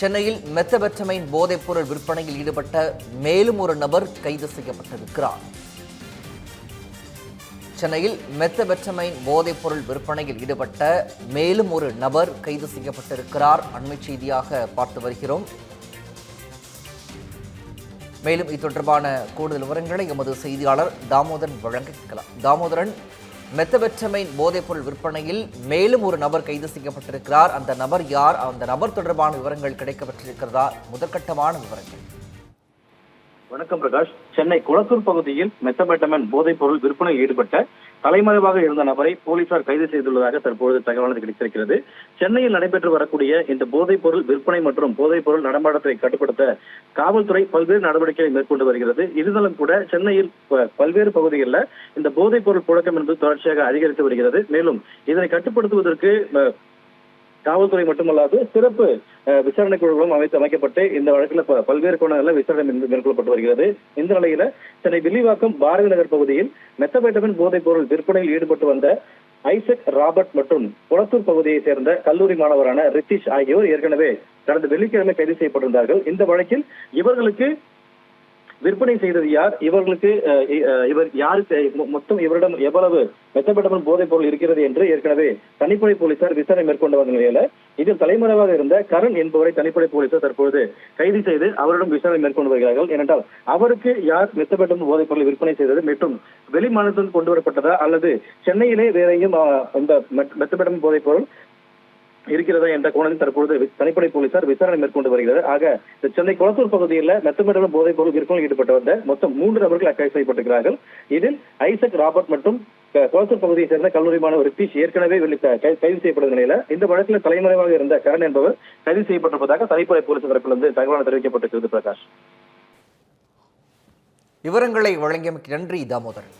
சென்னையில் மெத்தபெற்றமைன் போதைப்பொருள் விற்பனையில் ஈடுபட்ட மேலும் ஒரு நபர் கைது செய்யப்பட்டிருக்கிறார். சென்னையில் மெத்தபெற்றமைன் போதைப்பொருள் விற்பனையில் ஈடுபட்ட மேலும் ஒரு நபர் கைது செய்யப்பட்டிருக்கிறார். அண்மை செய்தியாக பார்த்து வருகிறோம். மேலும் இது தொடர்பான கூடுதல் விவரங்களை எமது செய்தியாளர் தாமோதரன் வழங்க கேட்கலாம். தாமோதரன் மெத்தபெற்றமைன் போதைப்பொருள் விற்பனையில் மேலும் ஒரு நபர் கைது செய்யப்பட்டிருக்கிறார். அந்த நபர் யார்? அந்த நபர் தொடர்பான விவரங்கள் கிடைக்கப்பட்டிருக்கிறதா? முதற்கட்டமான விவரங்கள். வணக்கம் பிரகாஷ். சென்னை குளத்தூர் பகுதியில் மெத்தபெட்டமன் போதைப் பொருள் விற்பனையில் ஈடுபட்ட தலைமறைவாக இருந்த நபரை போலீசார் கைது செய்துள்ளதாக தற்பொழுது தகவலானது கிடைத்திருக்கிறது. சென்னையில் நடைபெற்று வரக்கூடிய இந்த போதைப் பொருள் விற்பனை மற்றும் போதைப் பொருள் நடமாட்டத்தை கட்டுப்படுத்த காவல்துறை பல்வேறு நடவடிக்கைகளை மேற்கொண்டு வருகிறது. இருந்தாலும் கூட சென்னையில் பல்வேறு பகுதிகளில் இந்த போதைப் பொருள் புழக்கம் என்பது தொடர்ச்சியாக அதிகரித்து வருகிறது. மேலும் இதனை கட்டுப்படுத்துவதற்கு காவல்துறை மட்டுமல்லாது சிறப்பு விசாரணை குழுக்களும் அமைத்து அமைக்கப்பட்டு இந்த வழக்கில் ப- பல்வேறு கோணங்களில் விசாரணை மேற்கொள்ளப்பட்டு வருகிறது. இந்த நிலையில சென்னை வில்லிவாக்கம் பாரதி நகர் பகுதியில் மெத்தபைட்டமின் போதைப் பொருள் விற்பனையில் ஈடுபட்டு வந்த ஐசக் ராபர்ட் மற்றும் குளத்தூர் பகுதியைச் சேர்ந்த கல்லூரி மாணவரான ரித்திஷ் ஆகியோர் ஏற்கனவே கடந்த வெள்ளிக்கிழமை கைது செய்யப்பட்டிருந்தார்கள். இந்த வழக்கில் இவர்களுக்கு விற்பனை செய்தது யார்? இவர்களுக்கு இவர் யாருக்கு மொத்தம் இவரிடம் எவ்வளவு மெத்தப்பட்டமல் போதைப் பொருள் இருக்கிறது என்று ஏற்கனவே தனிப்படை போலீசார் விசாரணை மேற்கொண்டு வந்த நிலையில இதில் தலைமறைவாக இருந்த கரண் என்பவரை தனிப்படை போலீசார் தற்பொழுது கைது செய்து அவரிடம் விசாரணை மேற்கொண்டு வருகிறார்கள் ஏனென்றால் அவருக்கு யார் மெத்தப்பட்டவன் போதைப் பொருளை விற்பனை செய்தது மற்றும் வெளி மாநிலத்தில் கொண்டு வரப்பட்டதா அல்லது சென்னையிலே வேற எங்கேயும் இந்த மெத்தப்பட்டவன் போதைப் பொருள் இருக்கிறதா என்ற கோணத்தில் தற்பொழுது தனிப்படை போலீசார் விசாரணை மேற்கொண்டு வருகிறது. ஆக சென்னை குளத்தூர் பகுதியில் மெத்தமெட்டலும் போதைப் பொருள் விற்பனையில் ஈடுபட்டு வந்த மொத்தம் மூன்று நபர்கள் அக்கறை செய்யப்பட்டிருக்கிறார்கள். இதில் ஐசக் ராபர்ட் மற்றும் குளத்தூர் பகுதியை சேர்ந்த கல்லூரி மாணவர் ரித்தீஷ் ஏற்கனவே கைது செய்யப்பட்ட நிலையில இந்த வழக்கில் தலைமறைவாக இருந்த கரண் என்பவர் கைது செய்யப்பட்டிருப்பதாக தனிப்படை போலீஸ் தரப்பிலிருந்து தகவலான தெரிவிக்கப்பட்டிருக்கிறது பிரகாஷ். விவரங்களை வழங்கியமைக்கு நன்றி தாமோதரன்